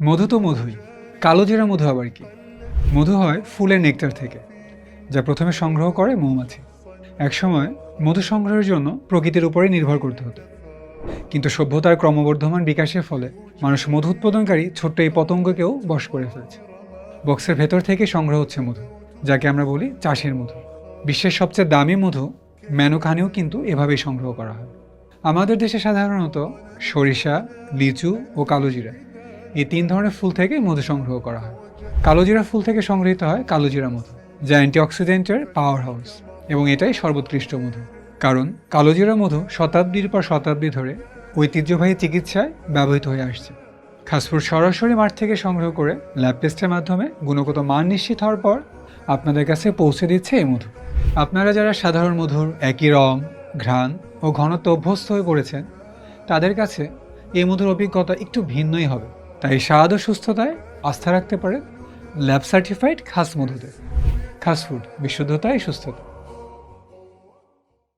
মধু তো মধুই, কালো জিরা মধু আবার কি? মধু হয় ফুলের নেকটার থেকে, যা প্রথমে সংগ্রহ করে মৌমাছি। একসময় মধু সংগ্রহের জন্য প্রকৃতির উপরে নির্ভর করতে হতো। কিন্তু সভ্যতার ক্রমবর্ধমান বিকাশের ফলে মানুষ মধু উৎপাদনকারী ছোট্ট এই পতঙ্গকেও বশ করে ফেলেছে। বক্সের ভেতর থেকে সংগ্রহ হচ্ছে মধু, যাকে আমরা বলি চাষের মধু। বিশ্বের সবচেয়ে দামি মধু ম্যানুকানেও কিন্তু এভাবেই সংগ্রহ করা হয়। আমাদের দেশে সাধারণত সরিষা, লিচু ও কালোজিরা এই তিন ধরনের ফুল থেকে মধু সংগ্রহ করা হয়। কালোজিরা ফুল থেকে সংগৃহীত হয় কালোজিরা মধু, যা অ্যান্টিঅক্সিডেন্টের পাওয়ার হাউস এবং এটাই সর্বোৎকৃষ্ট মধু। কারণ কালোজিরা মধু শতাব্দীর পর শতাব্দী ধরে ঐতিহ্যবাহী চিকিৎসায় ব্যবহৃত হয়ে আসছে। খাসপুর সরাসরি মাঠ থেকে সংগ্রহ করে ল্যাব টেস্টের মাধ্যমে গুণগত মান নিশ্চিত হওয়ার পর আপনাদের কাছে পৌঁছে দিচ্ছে এই মধু। আপনারা যারা সাধারণ মধুর একই রং, ঘ্রাণ ও ঘনত্ব অভ্যস্ত হয়ে পড়েছেন, তাদের কাছে এই মধুর অভিজ্ঞতা একটু ভিন্নই হবে। তাই স্বাদ ও সুস্থতায় আস্থা রাখতে পারেন ল্যাব সার্টিফাইড খাস মধুতে। খাস ফুড বিশুদ্ধতায় সুস্থতা।